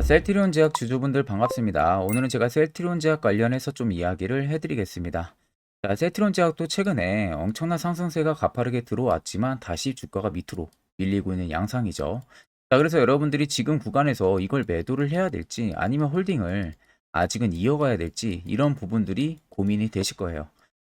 자, 셀트리온 제약 주주분들 반갑습니다. 오늘은 제가 셀트리온 제약 관련해서 좀 이야기를 해드리겠습니다. 자, 셀트리온 제약도 최근에 엄청난 상승세가 가파르게 들어왔지만 다시 주가가 밑으로 밀리고 있는 양상이죠. 자, 그래서 여러분들이 지금 구간에서 이걸 매도를 해야 될지 아니면 홀딩을 아직은 이어가야 될지 이런 부분들이 고민이 되실 거예요.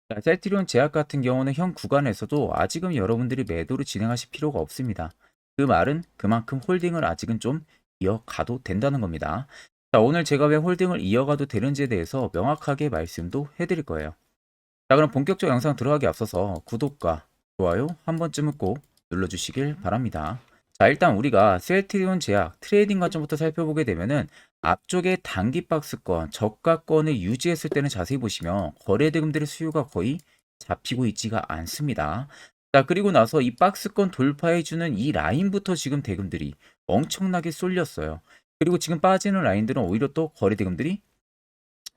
자, 셀트리온 제약 같은 경우는 현 구간에서도 아직은 여러분들이 매도를 진행하실 필요가 없습니다. 그 말은 그만큼 홀딩을 아직은 좀 이어가도 된다는 겁니다. 자, 오늘 제가 왜 홀딩을 이어가도 되는지에 대해서 명확하게 말씀도 해드릴 거예요. 자, 그럼 본격적 영상 들어가기 앞서서 구독과 좋아요 한 번쯤은 꼭 눌러주시길 바랍니다. 자, 일단 우리가 셀트리온 제약 트레이딩 관점부터 살펴보게 되면은 앞쪽에 단기 박스권, 저가권을 유지했을 때는 자세히 보시면 거래 대금들의 수요가 거의 잡히고 있지가 않습니다. 자, 그리고 나서 이 박스권 돌파해주는 이 라인부터 지금 대금들이 엄청나게 쏠렸어요. 그리고 지금 빠지는 라인들은 오히려 또 거래 대금들이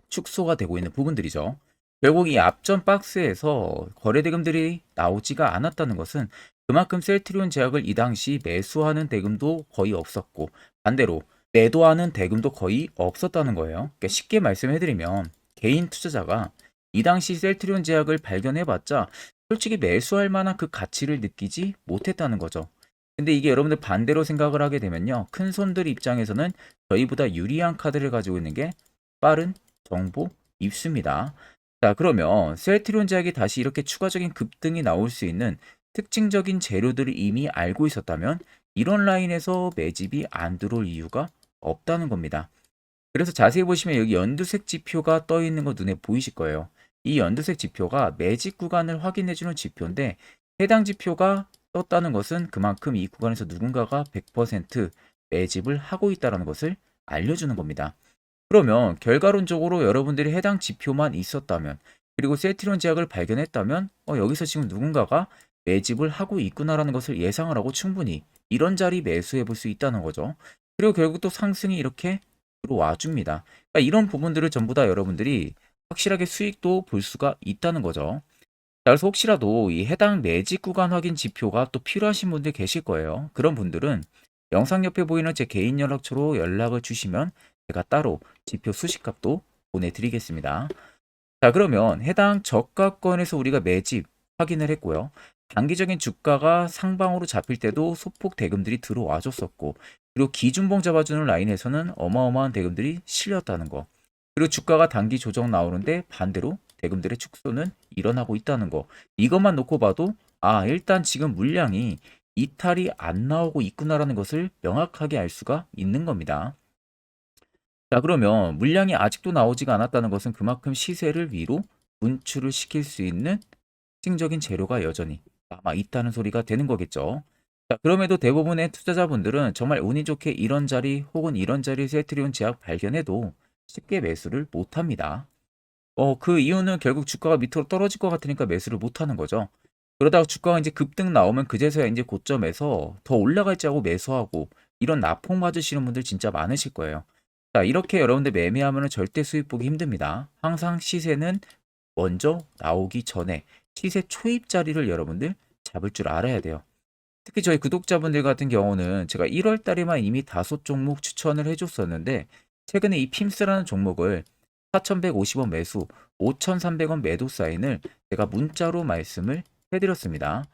축소가 되고 있는 부분들이죠. 결국 이 앞전 박스에서 거래 대금들이 나오지가 않았다는 것은 그만큼 셀트리온 제약을 이 당시 매수하는 대금도 거의 없었고 반대로 매도하는 대금도 거의 없었다는 거예요. 그러니까 쉽게 말씀해드리면 개인 투자자가 이 당시 셀트리온 제약을 발견해봤자 솔직히 매수할 만한 그 가치를 느끼지 못했다는 거죠. 근데 이게 여러분들 반대로 생각을 하게 되면요. 큰 손들 입장에서는 저희보다 유리한 카드를 가지고 있는 게 빠른 정보 입수입니다. 자, 그러면 셀트리온 제약이 다시 이렇게 추가적인 급등이 나올 수 있는 특징적인 재료들을 이미 알고 있었다면 이런 라인에서 매집이 안 들어올 이유가 없다는 겁니다. 그래서 자세히 보시면 여기 연두색 지표가 떠 있는 거 눈에 보이실 거예요. 이 연두색 지표가 매집 구간을 확인해주는 지표인데 해당 지표가 떴다는 것은 그만큼 이 구간에서 누군가가 100% 매집을 하고 있다는 것을 알려주는 겁니다. 그러면 결과론적으로 여러분들이 해당 지표만 있었다면 그리고 세트리온 제약을 발견했다면 어, 여기서 지금 누군가가 매집을 하고 있구나라는 것을 예상을 하고 충분히 이런 자리 매수해 볼 수 있다는 거죠. 그리고 결국 또 상승이 이렇게 들어와 줍니다. 그러니까 이런 부분들을 전부 다 여러분들이 확실하게 수익도 볼 수가 있다는 거죠. 자, 그래서 혹시라도 이 해당 매집 구간 확인 지표가 또 필요하신 분들 계실 거예요. 그런 분들은 영상 옆에 보이는 제 개인 연락처로 연락을 주시면 제가 따로 지표 수식값도 보내드리겠습니다. 자, 그러면 해당 저가권에서 우리가 매집 확인을 했고요. 단기적인 주가가 상방으로 잡힐 때도 소폭 대금들이 들어와 줬었고, 그리고 기준봉 잡아주는 라인에서는 어마어마한 대금들이 실렸다는 거. 그리고 주가가 단기 조정 나오는데 반대로 대금들의 축소는 일어나고 있다는 거. 이것만 놓고 봐도 아, 일단 지금 물량이 이탈이 안 나오고 있구나라는 것을 명확하게 알 수가 있는 겁니다. 자, 그러면 물량이 아직도 나오지가 않았다는 것은 그만큼 시세를 위로 분출을 시킬 수 있는 특징적인 재료가 여전히 남아 있다는 소리가 되는 거겠죠. 자, 그럼에도 대부분의 투자자분들은 정말 운이 좋게 이런 자리 혹은 이런 자리 세트리온 제약 발견해도 쉽게 매수를 못 합니다. 어, 그 이유는 결국 주가가 밑으로 떨어질 것 같으니까 매수를 못 하는 거죠. 그러다가 주가가 이제 급등 나오면 그제서야 이제 고점에서 더 올라갈지 하고 매수하고 이런 나폭 맞으시는 분들 진짜 많으실 거예요. 자, 이렇게 여러분들 매매하면 절대 수익 보기 힘듭니다. 항상 시세는 먼저 나오기 전에 시세 초입 자리를 여러분들 잡을 줄 알아야 돼요. 특히 저희 구독자분들 같은 경우는 제가 1월 달에만 이미 다섯 종목 추천을 해줬었는데 최근에 이 핌스라는 종목을 4,150원 매수, 5,300원 매도 사인을 제가 문자로 말씀을 해드렸습니다.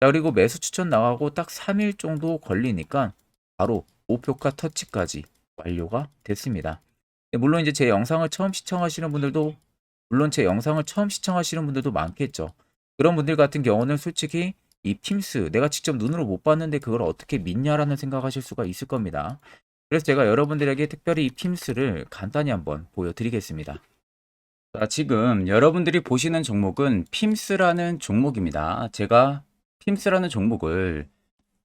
자, 그리고 매수 추천 나가고 딱 3일 정도 걸리니까 바로 목표가 터치까지 완료가 됐습니다. 네, 물론 이제 제 영상을 처음 시청하시는 분들도 물론 제 영상을 처음 시청하시는 분들도 많겠죠. 그런 분들 같은 경우는 솔직히 이 핌스 내가 직접 눈으로 못 봤는데 그걸 어떻게 믿냐라는 생각하실 수가 있을 겁니다. 그래서 제가 여러분들에게 특별히 이 핌스를 간단히 한번 보여드리겠습니다. 자, 지금 여러분들이 보시는 종목은 핌스라는 종목입니다. 제가 핌스라는 종목을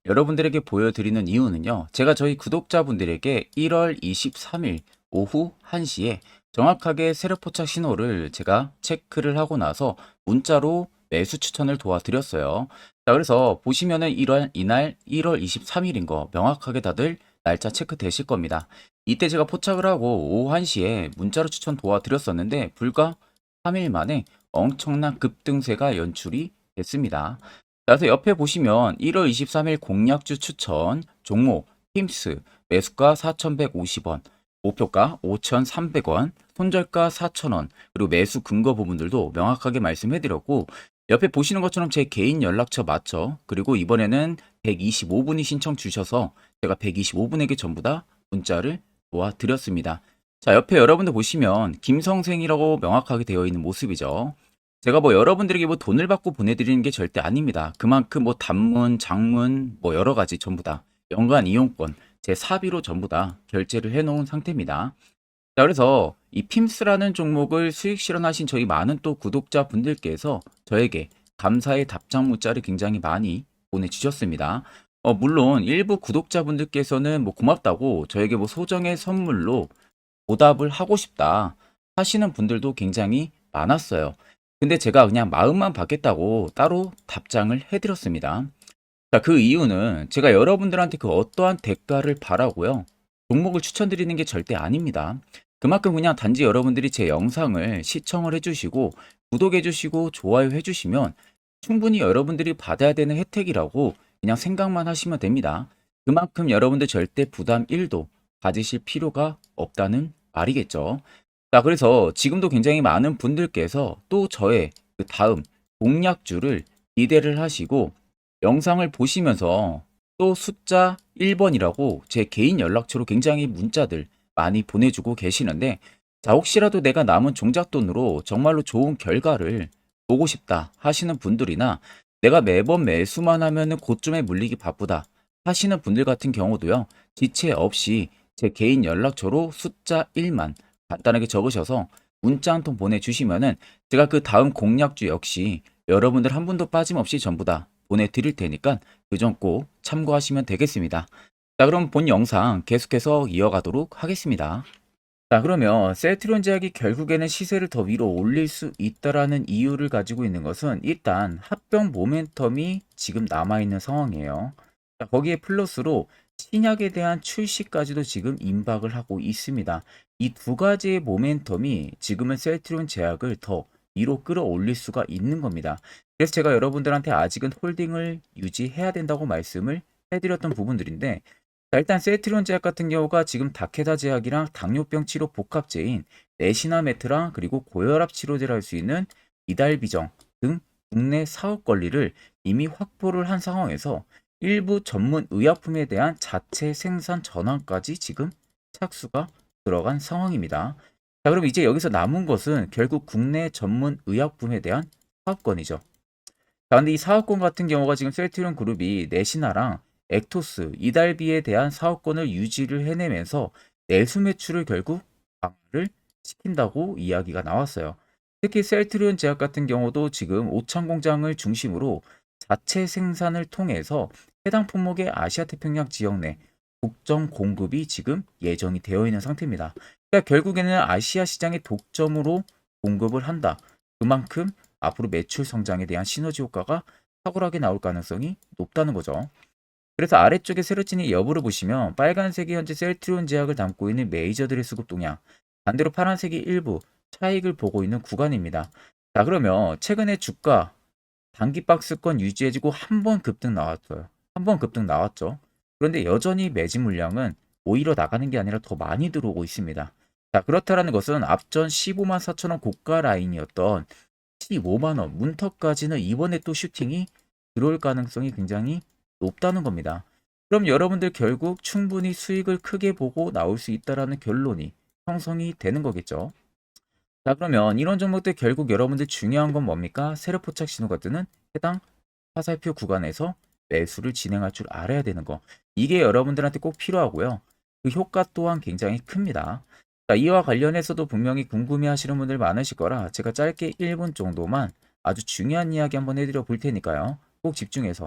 여러분들에게 보여드리는 이유는요. 제가 저희 구독자분들에게 1월 23일 오후 1시에 정확하게 세력포착 신호를 제가 체크를 하고 나서 문자로 매수 추천을 도와드렸어요. 자, 그래서 보시면은 1월, 이날 1월 23일인 거 명확하게 다들 날짜 체크 되실 겁니다. 이때 제가 포착을 하고 오후 1시에 문자로 추천 도와드렸었는데 불과 3일 만에 엄청난 급등세가 연출이 됐습니다. 그래서 옆에 보시면 1월 23일 공략주 추천 종목 힘스 매수가 4,150원 목표가 5,300원, 손절가 4,000원, 그리고 매수 근거 부분들도 명확하게 말씀해드렸고, 옆에 보시는 것처럼 제 개인 연락처 맞죠? 그리고 이번에는 125분이 신청 주셔서 제가 125분에게 전부 다 문자를 도와드렸습니다. 자, 옆에 여러분들 보시면 김성생이라고 명확하게 되어 있는 모습이죠. 제가 뭐 여러분들에게 뭐 돈을 받고 보내드리는 게 절대 아닙니다. 그만큼 뭐 단문, 장문, 뭐 여러 가지 전부 다 연간 이용권, 제 사비로 전부 다 결제를 해놓은 상태입니다. 자, 그래서 이 핌스라는 종목을 수익 실현하신 저희 많은 또 구독자 분들께서 저에게 감사의 답장 문자를 굉장히 많이 보내주셨습니다. 어, 물론 일부 구독자분들께서는 뭐 고맙다고 저에게 뭐 소정의 선물로 보답을 하고 싶다 하시는 분들도 굉장히 많았어요. 근데 제가 그냥 마음만 받겠다고 따로 답장을 해드렸습니다. 자, 그 이유는 제가 여러분들한테 그 어떠한 대가를 바라고요. 종목을 추천드리는 게 절대 아닙니다. 그만큼 그냥 단지 여러분들이 제 영상을 시청을 해주시고 구독해주시고 좋아요 해주시면 충분히 여러분들이 받아야 되는 혜택이라고 그냥 생각만 하시면 됩니다. 그만큼 여러분들 절대 부담 1도 가지실 필요가 없다는 말이겠죠. 자, 그래서 지금도 굉장히 많은 분들께서 또 저의 그 다음 공략주를 기대를 하시고 영상을 보시면서 또 숫자 1번이라고 제 개인 연락처로 굉장히 문자들 많이 보내주고 계시는데 자, 혹시라도 내가 남은 종잣돈으로 정말로 좋은 결과를 보고 싶다 하시는 분들이나 내가 매번 매수만 하면은 고점에 물리기 바쁘다 하시는 분들 같은 경우도요. 지체 없이 제 개인 연락처로 숫자 1만 간단하게 적으셔서 문자 한 통 보내주시면은 제가 그 다음 공략주 역시 여러분들 한 분도 빠짐없이 전부 다 보내드릴 테니까 그 점 꼭 참고하시면 되겠습니다. 자, 그럼 본 영상 계속해서 이어가도록 하겠습니다. 자, 그러면 셀트리온 제약이 결국에는 시세를 더 위로 올릴 수 있다라는 이유를 가지고 있는 것은 일단 합병 모멘텀이 지금 남아있는 상황이에요. 자, 거기에 플러스로 신약에 대한 출시까지도 지금 임박을 하고 있습니다. 이 두 가지의 모멘텀이 지금은 셀트리온 제약을 더 위로 끌어올릴 수가 있는 겁니다. 그래서 제가 여러분들한테 아직은 홀딩을 유지해야 된다고 말씀을 해드렸던 부분들인데 자, 일단 셀트리온 제약 같은 경우가 지금 다케다 제약이랑 당뇨병 치료 복합제인 내시나메트랑 그리고 고혈압 치료제를 할 수 있는 이달비정 등 국내 사업 권리를 이미 확보를 한 상황에서 일부 전문 의약품에 대한 자체 생산 전환까지 지금 착수가 들어간 상황입니다. 자, 그럼 이제 여기서 남은 것은 결국 국내 전문 의약품에 대한 사업권이죠. 자, 근데 이 사업권 같은 경우가 지금 셀트리온 그룹이 내시나랑 엑토스, 이달비에 대한 사업권을 유지를 해내면서 내수 매출을 결국 강화를 시킨다고 이야기가 나왔어요. 특히 셀트리온 제약 같은 경우도 지금 오창 공장을 중심으로 자체 생산을 통해서 해당 품목의 아시아 태평양 지역 내 독점 공급이 지금 예정이 되어 있는 상태입니다. 그러니까 결국에는 아시아 시장의 독점으로 공급을 한다. 그만큼 앞으로 매출 성장에 대한 시너지 효과가 탁월하게 나올 가능성이 높다는 거죠. 그래서 아래쪽에 세로진이 여부를 보시면 빨간색이 현재 셀트리온 제약을 담고 있는 메이저들의 수급 동향, 반대로 파란색이 일부 차익을 보고 있는 구간입니다. 자 그러면 최근에 주가 단기 박스권 유지해지고 한 번 급등 나왔어요. 한 번 급등 나왔죠. 그런데 여전히 매진 물량은 오히려 나가는 게 아니라 더 많이 들어오고 있습니다. 자 그렇다라는 것은 앞전 15만 4천원 고가 라인이었던 15만원 문턱까지는 이번에 또 슈팅이 들어올 가능성이 굉장히 높다는 겁니다. 그럼 여러분들 결국 충분히 수익을 크게 보고 나올 수 있다라는 결론이 형성이 되는 거겠죠. 자 그러면 이런 종목들 결국 여러분들 중요한 건 뭡니까? 세력 포착 신호가 뜨는 해당 화살표 구간에서 매수를 진행할 줄 알아야 되는 거. 이게 여러분들한테 꼭 필요하고요. 그 효과 또한 굉장히 큽니다. 자, 이와 관련해서도 분명히 궁금해 하시는 분들 많으실 거라 제가 짧게 1분 정도만 아주 중요한 이야기 한번 해드려 볼 테니까요. 꼭 집중해서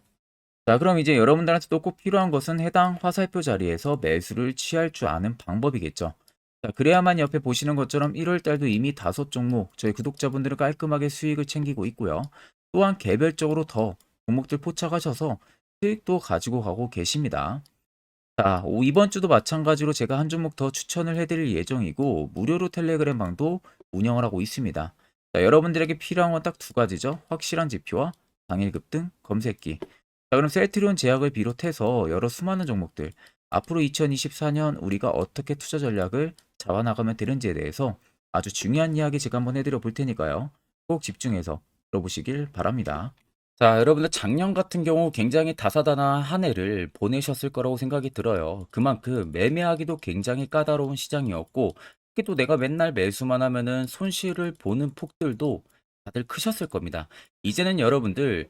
자, 그럼 이제 여러분들한테도 꼭 필요한 것은 해당 화살표 자리에서 매수를 취할 줄 아는 방법이겠죠. 자, 그래야만 옆에 보시는 것처럼 1월 달도 이미 다섯 종목 저희 구독자분들은 깔끔하게 수익을 챙기고 있고요. 또한 개별적으로 더 종목들 포착하셔서 수익도 가지고 가고 계십니다. 자, 오- 이번 주도 마찬가지로 제가 한 종목 더 추천을 해드릴 예정이고 무료로 텔레그램 방도 운영을 하고 있습니다. 자, 여러분들에게 필요한 건 딱 두 가지죠. 확실한 지표와 당일 급등 검색기. 자, 그럼 셀트리온 제약을 비롯해서 여러 수많은 종목들 앞으로 2024년 우리가 어떻게 투자 전략을 잡아나가면 되는지에 대해서 아주 중요한 이야기 제가 한번 해드려 볼 테니까요. 꼭 집중해서 들어보시길 바랍니다. 자, 여러분들 작년 같은 경우 굉장히 다사다난한 한 해를 보내셨을 거라고 생각이 들어요. 그만큼 매매하기도 굉장히 까다로운 시장이었고, 특히 또 내가 맨날 매수만 하면은 손실을 보는 폭들도 다들 크셨을 겁니다. 이제는 여러분들